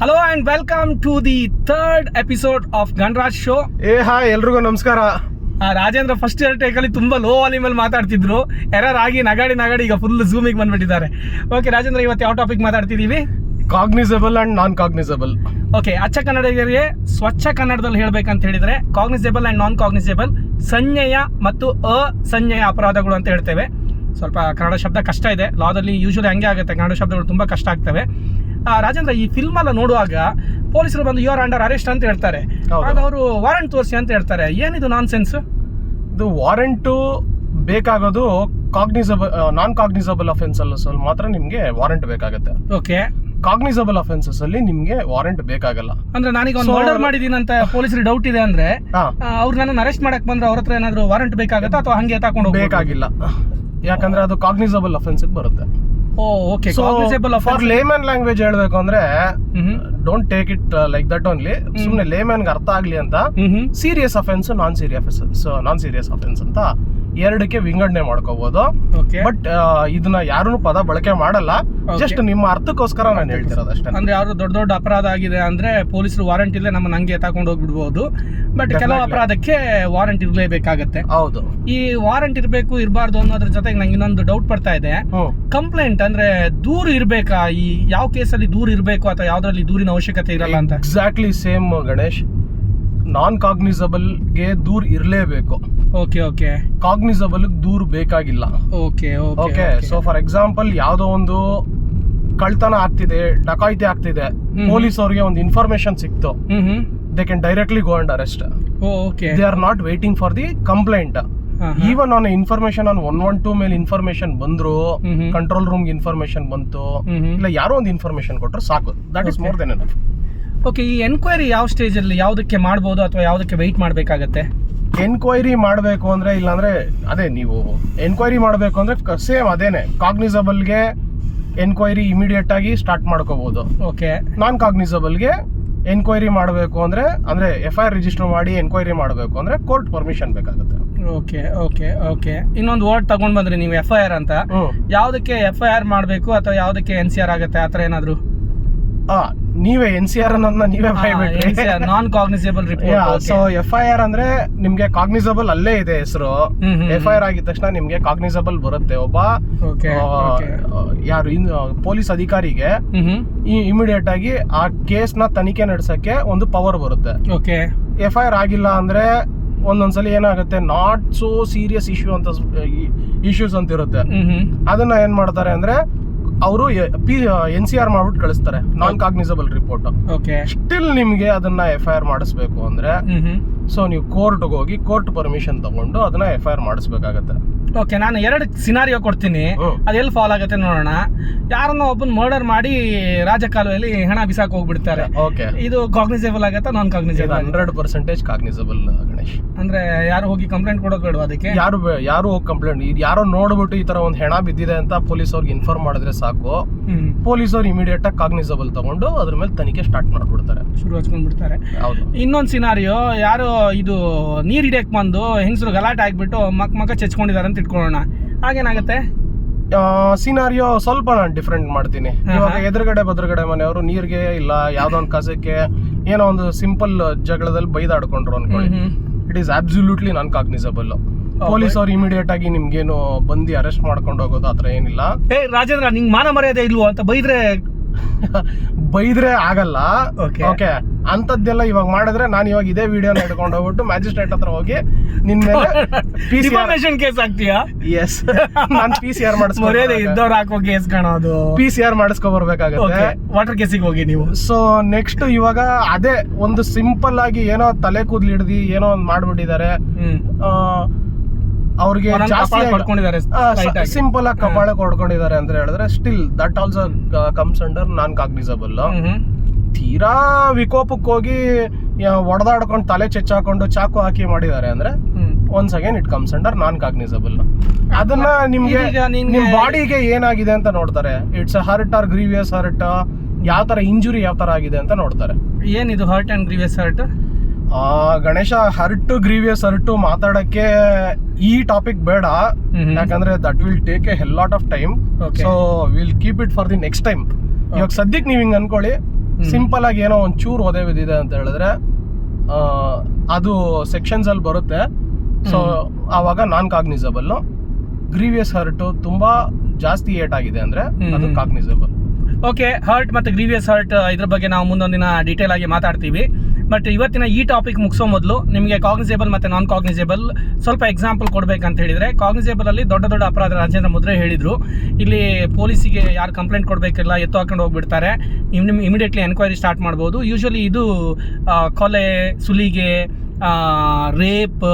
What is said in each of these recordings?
Hello and welcome to the third episode of Ganaraj show hey hi ಎಲ್ರಿಗೂ ನಮಸ್ಕಾರ. Rajendra first year ಟೇಕಲ್ಲಿ ತುಂಬಾ low volume ಅಲ್ಲಿ ಮಾತಾಡ್ತಿದ್ರು. Error ಆಗಿ ನಗಾಡಿ ನಗಾಡಿ ಈಗ ಫುಲ್ ಝೂಮಿಗೆ ಬಂದ್ಬಿಟ್ಟಿದ್ದಾರೆ. ಓಕೆ ರಾಜೇಂದ್ರ ಇವತ್ತು ಯಾವ topic ಮಾತಾಡ್ತಿದೀವಿ cognizable and non cognizable okay ಅಚ್ಚ ಕನ್ನಡಿಗರಿಗೆ ಸ್ವಚ್ಛ ಕನ್ನಡದಲ್ಲಿ ಹೇಳ್ಬೇಕಂತ ಹೇಳಿದ್ರೆ ಕಾಗ್ನಿಸೇಬಲ್ ಅಂಡ್ ನಾನ್ ಕಾಗ್ನಿಸೇಬಲ್ ಸಂಜ್ಞೆಯ ಮತ್ತು ಅಸಂಜ್ಞೆಯ ಅಪರಾಧಗಳು ಅಂತ ಹೇಳ್ತೇವೆ. ಸ್ವಲ್ಪ ಕನ್ನಡ ಶಬ್ದ ಕಷ್ಟ ಇದೆ. ಲಾದಲ್ಲಿ ಯೂಶಲಿ ಹಂಗೆ ಆಗುತ್ತೆ. ಕನ್ನಡ ಶಬ್ದಗಳು ತುಂಬಾ ಕಷ್ಟ ಆಗ್ತವೆ. ರಾಜೇಂದ್ರ ಈ ಫಿಲ್ಮ್ ಎಲ್ಲ ನೋಡುವಾಗ ಪೊಲೀಸರು ಬಂದು ಯುವರ್ ಅಂಡರ್ ಅರೆಸ್ಟ್ ಅಂತ ಹೇಳ್ತಾರೆ. ಆಗ ಅವರು ವಾರಂಟ್ ತೋರಿಸಿ ಅಂತ ಹೇಳ್ತಾರೆ. ಏನಿದು ನಾನ್ ಸೆನ್ಸ್ ಇದು ವಾರೆಂಟು ಬೇಕಾಗೋದು ಕಾಗ್ನಿಸಬಲ್ ನಾನ್ ಕಾಗ್ನಿಸಬಲ್ ಅಫೆನ್ಸ್ ಅಲ್ಲಿ ಮಾತ್ರ ನಿಮ್ಗೆ ವಾರೆಂಟ್ ಬೇಕಾಗುತ್ತೆ. ಓಕೆ ಕಾಗ್ನಿಸಬಲ್ ಅಫೆನ್ಸಸ್ ಅಲ್ಲಿ ನಿಮ್ಗೆ ವಾರೆಂಟ್ ಬೇಕಾಗಲ್ಲ. ಅಂದ್ರೆ ನಾನೀಗ ಒಂದು ಆರ್ಡರ್ ಮಾಡಿದೀನಿ ಅಂತ ಪೊಲೀಸರಿಗೆ ಡೌಟ್ ಇದೆ ಅಂದ್ರೆ ಅವ್ರು ನನ್ನ ಅರೆಸ್ಟ್ ಮಾಡಕ್ ಬಂದ್ರೆ ಅವ್ರ ಹತ್ರ ಏನಾದ್ರು ವಾರಂಟ್ ಬೇಕಾಗುತ್ತಾ ಅಥವಾ ಹಂಗೆ ತಕೊಂಡು? ಬೇಕಾಗಿಲ್ಲ. ಯಾಕಂದ್ರೆ ಅದು ಕಾಗ್ನಿಸಬಲ್ ಅಫೆನ್ಸ್ ಬರುತ್ತೆ. ಓಕೆ ಫಾರ್ ಲೇಮನ್ ಲ್ಯಾಂಗ್ವೇಜ್ ಹೇಳ್ಬೇಕು ಅಂದ್ರೆ don't take it like that only ಸುಮ್ಮನೆ ಲೇಮನ್ಗೆ ಅರ್ಥ ಆಗ್ಲಿ ಅಂತ. Serious offence non serious non serious offence ಅಂತ. ಎರಡಕ್ಕೆ ವಿಂಗಡಣೆ ಮಾಡ್ಕೋಬಹುದು ಓಕೆ ಬಟ್ ಇದನ್ನ ಯಾರು ಪದ ಬಳಕೆ ಮಾಡಲ್ಲ. ಜಸ್ಟ್ ನಿಮ್ಮ ಅರ್ಥಕ್ಕೋಸ್ಕರ ನಾನು ಹೇಳ್ತಿರೋದು ಅಷ್ಟೇ. ಅಂದ್ರೆ ಯಾರು ದೊಡ್ಡ ದೊಡ್ಡ ಅಪರಾಧ ಆಗಿದೆ ಅಂದ್ರೆ ಪೊಲೀಸರು ವಾರಂಟ್ ಇಲ್ಲೇ ನಮ್ಮ ನಂಗೆ ತಗೊಂಡು ಹೋಗ್ಬಿಡ್ಬಹುದು ಬಟ್ ಕೆಲವು ಅಪರಾಧಕ್ಕೆ ವಾರಂಟ್ ಇರಲೇಬೇಕಾಗತ್ತೆ. ಹೌದು. ಈ ವಾರಂಟ್ ಇರಬೇಕು ಇರಬಾರ್ದು ಅನ್ನೋದ್ರ ಜೊತೆಗೆ ನಂಗೆ ಇನ್ನೊಂದು ಡೌಟ್ ಪಡ್ತಾ ಇದೆ. ಕಂಪ್ಲೇಂಟ್ ಅಂದ್ರೆ ದೂರು ಇರ್ಬೇಕಾ? ಈ ಯಾವ ಕೇಸಲ್ಲಿ ದೂರ ಇರಬೇಕು ಅಥವಾ ಯಾವ್ದ್ರಲ್ಲಿ ದೂರಿನ ಅವಶ್ಯಕತೆ ಇರಲ್ಲ ಅಂತ? Exactly same Ganesh. ನಾನ್ ಕಾಗ್ನಿಸಬಲ್ಗೆ ದೂರ್ ಇರಲೇಬೇಕು. ಓಕೆ ಓಕೆ ಕಾಗ್ನಿಸಬಲ್ ದೂರ್ ಬೇಕಾಗಿಲ್ಲ. Okay okay so for example ಯಾವುದೋ ಒಂದು ಕಳ್ತನ ಆಗ್ತಿದೆ ಡಕಾಯಿತಿ ಆಗ್ತಿದೆ ಪೊಲೀಸ್ ಅವ್ರಿಗೆ ಒಂದು ಇನ್ಫಾರ್ಮೇಶನ್ ಸಿಕ್ತು. They can directly go and arrest okay they are not waiting for the complaint even on information on one one two ಮೇಲೆ ಇನ್ಫಾರ್ಮೇಶನ್ ಬಂದ್ರು ಕಂಟ್ರೋಲ್ ರೂಮ್ ಇನ್ಫಾರ್ಮೇಶನ್ ಬಂತು ಇಲ್ಲ ಯಾರೋ ಒಂದು ಇನ್ಫಾರ್ಮೇಶನ್ ಕೊಟ್ರು ಸಾಕು. That is more than enough okay ಈ enquiry ಯಾವ ಸ್ಟೇಜ್ ಅಲ್ಲಿ ಯಾವ್ದಕ್ಕೆ ಮಾಡ್ಬೋದು ಅಥವಾ ಯಾವ್ದಕ್ಕೆ ವೆಯ್ಟ್ ಮಾಡಬೇಕಾಗತ್ತೆ? ಎನ್ಕ್ವೈರಿ ಮಾಡಬೇಕು ಅಂದ್ರೆ ಇಲ್ಲಾಂದ್ರೆ ಅದೇ ನೀವು ಎನ್ಕ್ವೈರಿ ಮಾಡಬೇಕು ಅಂದ್ರೆ ಸೇಮ್ ಅದೇನೆ. ಕಾಗ್ನಿಸಬಲ್ಗೆ ಎನ್ಕ್ವೈರಿ ಇಮಿಡಿಯೇಟ್ ಆಗಿ ಸ್ಟಾರ್ಟ್ ಮಾಡ್ಕೋಬಹುದು ಓಕೆ ನಾನ್ ಕಾಗ್ನಿಸಬಲ್ಗೆ ಎನ್ಕ್ವೈರಿ ಮಾಡಬೇಕು ಅಂದ್ರೆ ಅಂದ್ರೆ ಎಫ್ ಐ ಆರ್ ರಿಜಿಸ್ಟರ್ ಮಾಡಿ ಎನ್ಕ್ವೈರಿ ಮಾಡಬೇಕು ಅಂದ್ರೆ ಕೋರ್ಟ್ ಪರ್ಮಿಷನ್ ಬೇಕಾಗುತ್ತೆ. ಓಕೆ ಓಕೆ ಓಕೆ ಇನ್ನೊಂದು ವರ್ಡ್ ತಗೊಂಡ್ ಬಂದ್ರಿ ನೀವು ಎಫ್ ಐ ಆರ್ ಅಂತ. ಯಾವುದಕ್ಕೆ ಎಫ್ ಐ ಆರ್ ಮಾಡಬೇಕು ಅಥವಾ ಯಾವ್ದಕ್ಕೆ ಎನ್ ಸಿ ಆರ್ ಆಗುತ್ತೆ? ಆತರ ಏನಾದರೂ? ಆ, ನೀವೇ ಎನ್ ಸಿ ಆರ್ ಅನ್ನೋದನ್ನ ನೀವೇ ಬಾಯ್ಬಿಟ್ರಿ non cognizable so report F I R ಅಂದ್ರೆ ನಿಮ್ಗೆ ಕಾಗ್ನಿಸಬಲ್ ಅಲ್ಲೇ ಇದೆ ಹೆಸರು. ಎಫ್ ಐ ಆರ್ ಆಗಿದ ತಕ್ಷಣ ನಿಮ್ಗೆ ಕಾಗ್ನಿಸಬಲ್ ಬರುತ್ತೆ ಒಬ್ಬ ಯಾರು ಪೊಲೀಸ್ ಅಧಿಕಾರಿಗೆ ಈ ಇಮಿಡಿಯೇಟ್ ಆಗಿ ಆ ಕೇಸ್ನ ತನಿಖೆ ನಡೆಸಕ್ಕೆ ಒಂದು ಪವರ್ ಬರುತ್ತೆ. ಓಕೆ ಎಫ್ ಐ ಆರ್ ಆಗಿಲ್ಲ ಅಂದ್ರೆ ಒಂದೊಂದ್ಸಲಿ ಏನಾಗುತ್ತೆ? ನಾಟ್ ಸೋ ಸೀರಿಯಸ್ ಇಶ್ಯೂ ಅಂತ ಇಶ್ಯೂಸ್ ಅಂತ ಇರುತ್ತೆ ಅದನ್ನ ಏನ್ ಮಾಡ್ತಾರೆ ಅಂದ್ರೆ ಅವರು ಪಿ ಎನ್ ಸಿ ಆರ್ ಮಾಡ್ಬಿಟ್ಟು ಕಳಿಸ್ತಾರೆ. Non cognizable report okay still ನಿಮ್ಗೆ ಅದನ್ನ ಎಫ್ ಐ ಆರ್ ಮಾಡಿಸ್ಬೇಕು ಅಂದ್ರೆ ಸೊ ನೀವು ಕೋರ್ಟ್ಗೆ ಹೋಗಿ ಕೋರ್ಟ್ ಪರ್ಮಿಷನ್ ತಗೊಂಡು ಅದನ್ನ ಎಫ್ ಐ ಆರ್ ಮಾಡಿಸ್ಬೇಕಾಗತ್ತೆ. ಓಕೆ ನಾನು ಎರಡು ಸಿನಾರಿಯೋ ಕೊಡ್ತೀನಿ. ಅದು ಅದೆಲ್ಲಿ ಫಾಲ್ ಆಗುತ್ತೆ ನೋಡೋಣ. ಯಾರನ್ನ ಒಬ್ಬನ್ ಮರ್ಡರ್ ಮಾಡಿ ರಾಜಕಾಲುವೆಯಲ್ಲಿ ಹಣ ಬಿಸಾಕ್ ಹೋಗ್ಬಿಡ್ತಾರೆ. ಓಕೆ ಇದು ಕಾಗ್ನಿಸೇಬಲ್ ಆಗತ್ತಾ non cognizable hundred percentage cognizable Ganesh. ಅಂದ್ರೆ ಯಾರು ಹೋಗಿ ಕಂಪ್ಲೇಂಟ್ ಕೊಡೋದು ಬೇಡ ಅದಕ್ಕೆ? ಯಾರು ಯಾರು ಹೋಗಿ ಕಂಪ್ಲೇಂಟ್ ಇದು ಯಾರೋ ನೋಡ್ಬಿಟ್ಟು ಈ ತರ ಒಂದು ಹೆಣ ಬಿದ್ದಿದೆ ಅಂತ ಪೊಲೀಸ್ ಅವ್ರಿಗೆ ಇನ್ಫಾರ್ಮ್ ಮಾಡಿದ್ರೆ ಸಾಕು. ಪೊಲೀಸ್ ಅವ್ರು ಇಮಿಡಿಯೇಟ್ ಆಗಿ ಕಾಗ್ನಿಸೇಬಲ್ ತಗೊಂಡು ಅದ್ರ ಮೇಲೆ ತನಿಖೆ ಸ್ಟಾರ್ಟ್ ಮಾಡ್ಬಿಡ್ತಾರೆ. ಶುರು ಹಚ್ಕೊಂಡ್ಬಿಡ್ತಾರೆ. ಹೌದು. ಇನ್ನೊಂದು ಸಿನಾರಿಯೋ ಯಾರು ಇದು ನೀರು ಹಿಡಿಯಕ್ಕೆ ಬಂದು ಹೆಂಗಸರು ಗಲಾಟೆ ಆಗಿಬಿಟ್ಟು ಮಕ್ ಮಕ್ಕ ಚೆಚ್ಕೊಂಡಿದ್ದಾರೆ ಅಂತ ಇಟ್ಕೊಳ್ಳೋಣ. ಹಾಗೇನಾಗುತ್ತೆ? ಸಿನಾರಿಯೋ ಸ್ವಲ್ಪ ನಾನು ಡಿಫ್ರೆಂಟ್ ಮಾಡ್ತೀನಿ. ಇವಾಗ. ಎದುರುಗಡೆ ಬದುರುಗಡೆ ಮನೆಯವರು ನೀರಿಗೆ ಇಲ್ಲ ಯಾವ್ದೋ ಒಂದು ಕಸಕ್ಕೆ ಏನೋ ಒಂದು ಸಿಂಪಲ್ ಜಗಳದಲ್ಲಿ ಬೈದಾಡ್ಕೊಂಡ್ರು ಅನ್ಕೊಳ್ಳಿ. It is absolutely non cognizable police ಅವ್ರು ಇಮಿಡಿಯೇಟ್ ಆಗಿ ನಿಮ್ಗೇನು ಬಂದು ಅರೆಸ್ಟ್ ಮಾಡ್ಕೊಂಡು ಹೋಗೋದು ಆತರ ಏನಿಲ್ಲ. ಏ ರಾಜೇಂದ್ರ ನಿಂಗೆ ಮಾನ ಮರ್ಯಾದೆ ಇಲ್ವೋ ಅಂತ ಬೈದ್ರೆ ಬೈದ್ರೆ ಆಗಲ್ಲ. ಓಕೆ ಅಂತದ್ದೆಲ್ಲ ಇವಾಗ ಮಾಡಿದ್ರೆ ನಾನು ಇವಾಗ ಇದೇ ವಿಡಿಯೋನ ಹಿಡ್ಕೊಂಡು ಹೋಗ್ಬಿಟ್ಟು ಮ್ಯಾಜಿಸ್ಟ್ರೇಟ್ ಹತ್ರ ಹೋಗಿ ನಿನ್ ಮೇಲೆ ಕೇಸ್ ಆಗ್ತೀಯಾ? ಎಸ್ ನಾನು ಪಿ ಸಿ ಆರ್ ಮರ್ಯಾದೆ ಮಾಡಿಸ್ಕೊ ಇದ್ದವ್ರು ಹಾಕೋ ಕೇಸ್ ಕಾಣೋದು ಪಿ ಸಿ ಆರ್ ಮಾಡಿಸ್ಕೊ ಬರ್ಬೇಕಾಗತ್ತೆ ವಾಟರ್ ಕೇಸಿಗೆ ಹೋಗಿ ನೀವು. ಸೊ ನೆಕ್ಸ್ಟ್ ಇವಾಗ ಅದೇ ಒಂದು ಸಿಂಪಲ್ ಆಗಿ ಏನೋ ತಲೆ ಕೂದ್ಲು ಹಿಡ್ದು ಏನೋ ಒಂದು ಮಾಡ್ಬಿಟ್ಟಿದ್ದಾರೆ. ಅವ್ರಿಗೆ ಜಾಸ್ತಿ. ಸಿಂಪಲ್ ಆಗಿ ಕಪಾಳ ಕೊಡ್ಕೊಂಡಿದ್ದಾರೆ ಅಂತ ಹೇಳಿದ್ರೆ still that also comes under non cognizable. ತೀರಾ ವಿಕೋಪಕ್ಕೆ ಹೋಗಿ ಒಡೆದಾಡ್ಕೊಂಡು ತಲೆ ಚೆಚ್ಚಾಕೊಂಡು ಚಾಕು ಹಾಕಿ ಮಾಡಿದ್ದಾರೆ ಅಂದ್ರೆ. Once again it comes under non cognizable ಅದನ್ನ ನಿಮ್ಗೆ ನಿಮ್ ಬಾಡಿಗೆ ಏನಾಗಿದೆ ಅಂತ ನೋಡ್ತಾರೆ it's hurt or grievous hurt ಯಾವ ತರ ಇಂಜುರಿ ಯಾವ ತರ ಆಗಿದೆ ಅಂತ ನೋಡ್ತಾರೆ ಏನಿದು ಹರ್ಟ್ ಅಂಡ್ ಗ್ರೀವಿಯಸ್ ಹರ್ಟ್ ಆ ಗಣೇಶ ಹರ್ಟ್ ಗ್ರೀವಿಯಸ್ ಹರ್ಟ್ ಮಾತಾಡಕ್ಕೆ ಈ ಟಾಪಿಕ್ ಬೇಡ. ಯಾಕಂದ್ರೆ that will take a hell lot of time. So will keep it for the next time ಇವಾಗ ಸದ್ಯಕ್ಕೆ ನೀವು ಹಿಂಗೆ ಅನ್ಕೊಳ್ಳಿ. ಸಿಂಪಲ್ ಆಗಿ ಏನೋ ಒಂದು ಚೂರು ಒದೆ ಬಿದ್ದಿದೆ ಅಂತ ಹೇಳಿದ್ರೆ ಅದು ಸೆಕ್ಷನ್ಸ್ ಅಲ್ಲಿ ಬರುತ್ತೆ. ಸೊ ಆವಾಗ ನಾನ್ ಕಾಗ್ನಿಸಬಲ್ ಗ್ರೀವಿಯಸ್ ಹರ್ಟ್ ತುಂಬಾ ಜಾಸ್ತಿ ಏಟ್ ಆಗಿದೆ ಅಂದ್ರೆ ಅದು. ಕಾಗ್ನಿಸಬಲ್ ಓಕೆ ಹರ್ಟ್ ಮತ್ತೆ ಗ್ರೀವಿಯಸ್ ಹರ್ಟ್ ಇದ್ರ ಬಗ್ಗೆ ನಾವು ಮುಂದೊಂದಿನ ಡೀಟೇಲ್ ಆಗಿ ಮಾತಾಡ್ತೀವಿ. ಬಟ್ ಇವತ್ತಿನ ಈ ಟಾಪಿಕ್ ಮುಗಿಸೋ ಮೊದಲು ನಿಮಗೆ ಕಾಗ್ನಿಸೇಬಲ್ ಮತ್ತು ನಾನ್ ಕಾಗ್ನಿಸೇಬಲ್ ಸ್ವಲ್ಪ ಎಕ್ಸಾಂಪಲ್ ಕೊಡಬೇಕಂತ ಹೇಳಿದ್ರೆ ಕಾಗ್ನಿಸೇಬಲ್ ಅಲ್ಲಿ ದೊಡ್ಡ ದೊಡ್ಡ ಅಪರಾಧ ರಾಜೇಂದ್ರ ಮುದ್ರೆ ಹೇಳಿದ್ರು. ಇಲ್ಲಿ ಪೊಲೀಸಿಗೆ ಯಾರು ಕಂಪ್ಲೇಂಟ್ ಕೊಡಬೇಕಿಲ್ಲ ಎತ್ತು ಹಾಕೊಂಡು ಹೋಗ್ಬಿಡ್ತಾರೆ. ಇಮಿಡಿಯೇಟ್ಲಿ ಎನ್ಕ್ವೈರಿ ಸ್ಟಾರ್ಟ್ ಮಾಡ್ಬೋದು. ಯೂಶ್ವಲಿ ಇದು ಕೊಲೆ ಸುಲಿಗೆ ರೇಪ್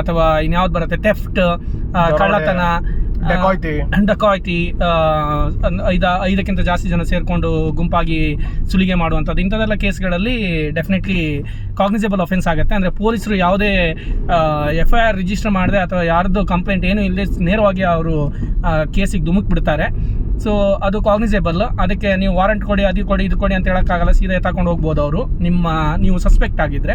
ಅಥವಾ ಇನ್ಯಾವ್ದು ಬರುತ್ತೆ ಟೆಫ್ಟ್ ಕಳ್ಳತನ ಡೆಕಾಯ್ತಿ ಡಕಾಯ್ತಿ ಐದ, ಐದಕ್ಕಿಂತ ಜಾಸ್ತಿ ಜನ ಸೇರಿಕೊಂಡು ಗುಂಪಾಗಿ ಸುಲಿಗೆ ಮಾಡುವಂಥದ್ದು. ಇಂಥದ್ದೆಲ್ಲ ಕೇಸ್ಗಳಲ್ಲಿ ಡೆಫಿನೆಟ್ಲಿ ಕಾಗ್ನಿಸೇಬಲ್ ಅಫೆನ್ಸ್ ಆಗುತ್ತೆ. ಅಂದರೆ ಪೊಲೀಸರು ಯಾವುದೇ ಎಫ್ ಐ ಆರ್ ರಿಜಿಸ್ಟರ್ ಮಾಡದೆ ಅಥವಾ ಯಾರ್ದು ಕಂಪ್ಲೇಂಟ್ ಏನೂ ಇಲ್ಲದೆ ನೇರವಾಗಿ ಅವರು ಕೇಸಿಗೆ ಧುಮುಕ್ ಬಿಡ್ತಾರೆ. ಸೊ ಅದು ಕಾಗ್ನಿಸೇಬಲ್ ಅದಕ್ಕೆ ನೀವು ವಾರಂಟ್ ಕೊಡಿ, ಅದು ಕೊಡಿ, ಇದು ಕೊಡಿ ಅಂತ ಹೇಳೋಕ್ಕಾಗಲ್ಲ. ಸೀದಾ ತಗೊಂಡು ಹೋಗ್ಬೋದು ಅವರು. ನಿಮ್ಮ, ನೀವು ಸಸ್ಪೆಕ್ಟ್ ಆಗಿದ್ದರೆ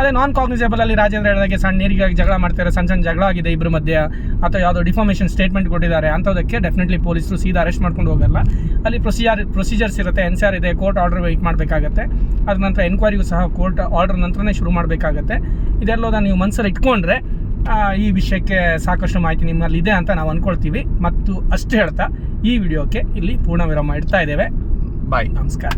ಅದೇ ನಾನ್ ಕಾಗ್ನಿಸೇಬಲ್ ಅಲ್ಲಿ ರಾಜೇಂದ್ರ ಹೇಳಿದಾಗೆ ಸಣ್ಣ ನೀರಿಗಾಗಿ ಜಗಳ ಮಾಡ್ತಾರೆ ಸಣ್ಣ ಸಣ್ಣ ಜಗಳ ಆಗಿದೆ ಇಬ್ಬರ ಮಧ್ಯೆ ಅಥವಾ ಯಾವುದೋ ಡಿಫಾರ್ಮೇಷನ್ ಸ್ಟೇಟ್ಮೆಂಟ್ ಕೊಟ್ಟಿದ್ದಾರೆ. ಅಂಥದಕ್ಕೆ ಡೆಫಿನೆಟ್ಲಿ ಪೊಲೀಸರು ಸೀದಾ ಅರೆಸ್ಟ್ ಮಾಡ್ಕೊಂಡು ಹೋಗಲ್ಲ. ಅಲ್ಲಿ ಪ್ರೊಸೀಜರ್ ಪ್ರೊಸೀಜರ್ಸ್ ಇರುತ್ತೆ. ಎನ್ ಸಿ ಆರ್ ಇದೆ. ಕೋರ್ಟ್ ಆರ್ಡರ್ ವೆಯ್ಟ್ ಮಾಡಬೇಕಾಗತ್ತೆ. ಅದ ನಂತರ ಎನ್ಕ್ವೈರಿಗೂ ಸಹ ಕೋರ್ಟ್ ಆರ್ಡರ್ ನಂತರನೇ ಶುರು ಮಾಡಬೇಕಾಗತ್ತೆ. ಇದೆಲ್ಲೋದ ನೀವು ಮನಸ್ಸಲ್ಲಿ ಇಟ್ಕೊಂಡ್ರೆ ಈ ವಿಷಯಕ್ಕೆ ಸಾಕಷ್ಟು ಮಾಹಿತಿ ನಿಮ್ಮಲ್ಲಿ ಇದೆ ಅಂತ ನಾವು ಅಂದ್ಕೊಳ್ತೀವಿ ಮತ್ತು ಅಷ್ಟು ಹೇಳ್ತಾ ಈ ವಿಡಿಯೋಕ್ಕೆ ಇಲ್ಲಿ ಪೂರ್ಣ ವಿರಾಮ ಇಡ್ತಾ ಇದ್ದೇವೆ. ಬಾಯ್ ನಮಸ್ಕಾರ.